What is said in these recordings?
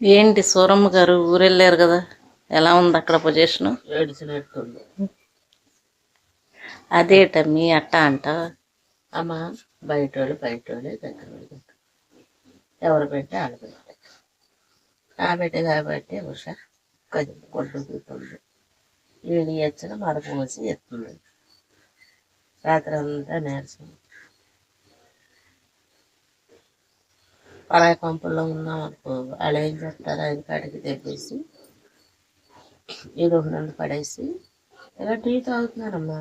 ఏంటి సూరమ్మ గారు ఊరెళ్ళారు కదా? ఎలా ఉంది అక్కడ పొజిషన్? ఏడిచినట్టుంది. అదేటమ్మి అట్ట అంట? అమ్మ బయట వాళ్ళు బయట వాళ్ళే దగ్గర వాళ్ళు ఎవరు పెట్టి ఆడ పెట్టే ఆ బిడ్డ కాబట్టి ఉష కొంచెం కొట్టుకుంటుంది వీడి ఎచ్చిన మడక పోసి ఎత్తుంది రాత్రి అంతా నీరసం. పరాయి పంపుల్లో ఉన్నాం అనుకో వాళ్ళు ఏం చేస్తారు అది కాడికి తెప్పేసి ఏదో నన్ను పడేసి ఇలా టీ తాగుతున్నారమ్మా.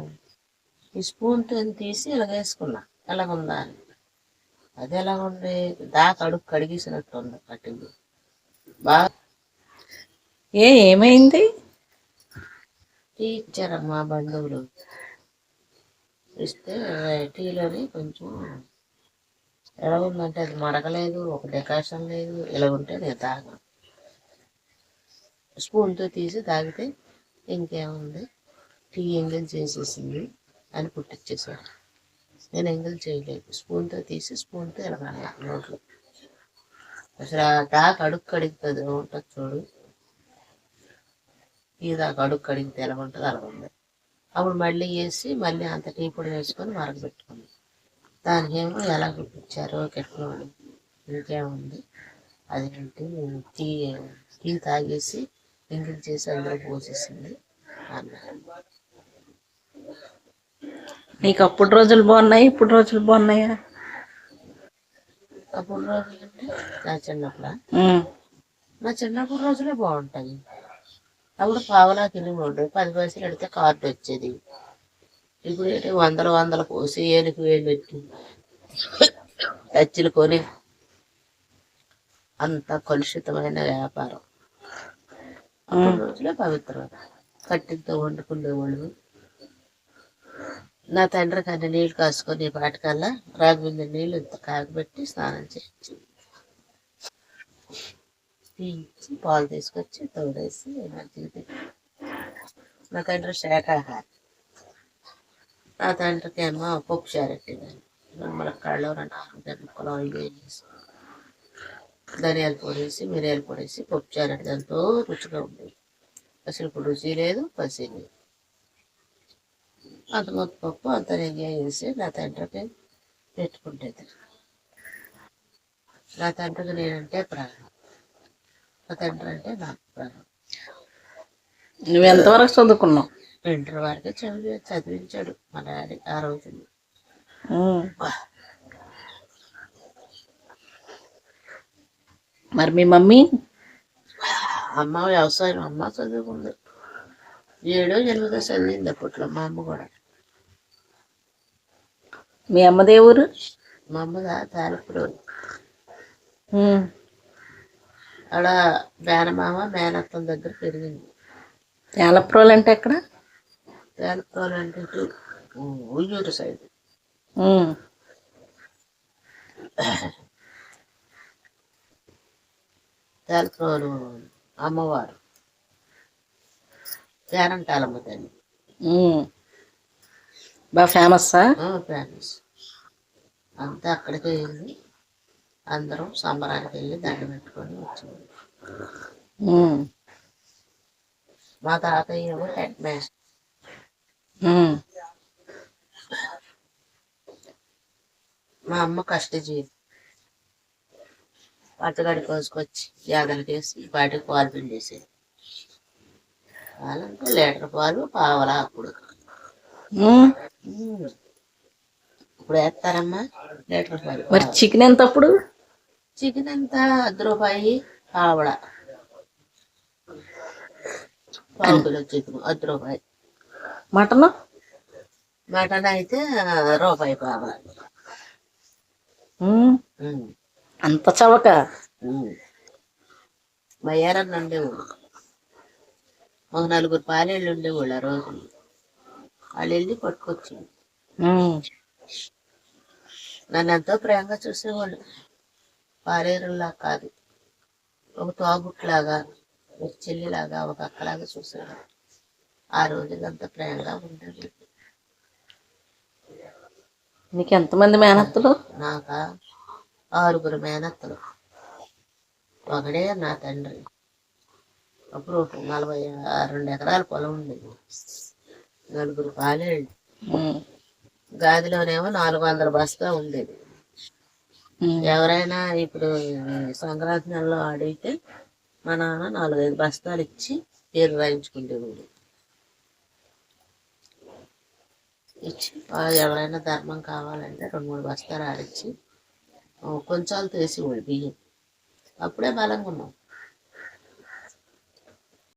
ఈ స్పూన్తో తీసి ఇలా వేసుకున్నా. ఎలాగుందా అని. అది ఎలాగుంది? దాకా అడుగు కడిగేసినట్టు ఉంది కట్టింది బాగా ఏ ఏమైంది? టీ ఇచ్చారమ్మా బంధువులు. ఇస్తే టీలోని కొంచెం ఎలా ఉందంటే అది మరగలేదు ఒక డెకాషన్ లేదు ఇలా ఉంటే నేను తాగను. స్పూన్తో తీసి తాగితే ఇంకేముంది? టీ ఎంగిల్ చేసేసింది అని పుట్టించేసాడు నేను ఎంగిల్ చేయలేదు. స్పూన్తో తీసి స్పూన్తో ఇలా వెళ్ళా నోట్లో అసలు ఆ దాకా అడుగు కడుగుతుంది ఉంటుంది చూడు. ఈ దాకా అడుగు కడిగితే ఎలా ఉంటుంది అలా ఉంది. అప్పుడు మళ్ళీ వేసి మళ్ళీ అంత టీ పొడి వేసుకొని మరగబెట్టుకుంది. దానికి ఏమో ఎలా కుట్టించారో కెట్లోని ఇంకేముంది అదేంటి? టీ టీ తాగేసి ఎంగిల్ చేసి అందులో పోసేసింది. అన్నారు నీకు అప్పుడు రోజులు బాగున్నాయి? ఇప్పుడు రోజులు బాగున్నాయా? అప్పుడు రోజులు అంటే నా చిన్నప్పుడు. నా చిన్నప్పుడు రోజులే బాగుంటాయి. అప్పుడు పావలా కింద ఉండేది పది పైసలు పెడితే కార్డు వచ్చేది. ఇప్పుడు ఏంటి వందల వందలు పోసి ఏనుగు వేలు టచ్చులు కొని అంత కలుషితమైన వ్యాపారం. అప్పుడు రోజులే పవిత్రం. కట్టితో వండుకునేవాళ్ళు నా తండ్రి కన్నా నీళ్ళు కాసుకొని పాటికల్లా రాగి మీద నీళ్ళు ఇంత కాగబెట్టి స్నానం చేయించి తీయించి పాలు తీసుకొచ్చి తోడేసి నా తండ్రి శాఖాహారి. నా తండ్రికి ఏమో పప్పు చారెట్టేదాన్ని మన కాళ్ళు రెండు ఆరు ముక్కలు ఆయిల్ వేసి ధనియాల పొడి వేసి మిరియాల పొడి వేసి పప్పు చారెట్టి ఎంతో రుచిగా ఉండేది. అసలు ఇప్పుడు రుచి లేదు పసి లేదు. అంత మొత్తం పప్పు అంత ఎంజాయ్ వేసి నా తండ్రికి పెట్టుకుంటేది. నా తండ్రికి నేనంటే ప్రాణం. నా తండ్రి అంటే నాకు ప్రాణం. నువ్వు ఎంతవరకు చదువుకున్నావు? ఇంటర్ వరకు చదివి చదివించాడు మా డాడీ ఆ ఉమ్. మరి మీ మమ్మీ? అమ్మ వ్యవసాయం అమ్మ చదువుకుంది. ఏడో ఎనిమిదో చదివింది అప్పట్లో మా అమ్మ కూడా. మీ అమ్మదే ఊరు? మా అమ్మ తాలిపుడు ఉమ్. ఆడ మేనమామ మేనత్తం దగ్గర పెరిగింది. యాలప్రోలు అంటే ఎక్కడ? అంటే ఇటు ఉయ్యూరు సైడ్ అమ్మవారు. పేరంటాలమ్మ తల్లి. ఉమ్. బాగా ఫేమస్సా ఫ్యామిలీస్ అంతా అక్కడికి వెళ్ళి అందరం సంబరానికి వెళ్ళి దండ పెట్టుకొని వచ్చాము ఉమ్. మా తాతయ్య ఏమో హెడ్ మాస్టర్. మా అమ్మ కష్టజీవి. పచ్చగడి కోసుకొచ్చి యాదలకి వేసి వాటికి పాలు పిండేసేది. పాలంటే లీటర్ పాలు పావలా అప్పుడు. ఇప్పుడు వేస్తారమ్మా లీటర్ పాలు. మరి చికెన్ ఎంత అప్పుడు చికెన్ అంతా అర్ధ రూపాయి పావడ పావు కిలో చికెన్ అర్ధ రూపాయి. మటన్? మటన్ అయితే రూపాయి. అంత చవక? ఏరన్న ఉండేవాడు ఒక నలుగురు పాలేళ్ళు ఉండేవాళ్ళు ఆ రోజు. వాళ్ళు వెళ్ళి పట్టుకొచ్చింది ఉమ్. నన్ను ఎంతో ప్రేమగా చూసేవాళ్ళు. పాలేరులా కాదు. ఒక తోబుట్లాగా ఒక చెల్లిలాగా ఒక అక్కలాగా చూసేవాళ్ళు. ఆ రోజులంతా ప్రేమగా ఉండేది. నీకు ఎంతమంది మేనత్తలు? నాక ఆరుగురు మేనత్తలు. ఒకడే నా తండ్రి. అప్పుడు నలభై రెండు ఎకరాల పొలం ఉండేది. నలుగురు పాలేళ్ళు. గాదిలోనేమో నాలుగు వందల బస్తా ఉండేది. ఎవరైనా ఇప్పుడు సంక్రాంతి నెలలో అడిగితే మా నాన్న నాలుగైదు బస్తాలు ఇచ్చి పేరు రాయించుకుంటేవాడు ఇచ్చి ఎవరైనా ధర్మం కావాలంటే రెండు మూడు బస్తాలు ఆడిచ్చి కొంచెం కొంచాలు తీసేవాడు బియ్యం అప్పుడే బలంగా ఉన్నాం.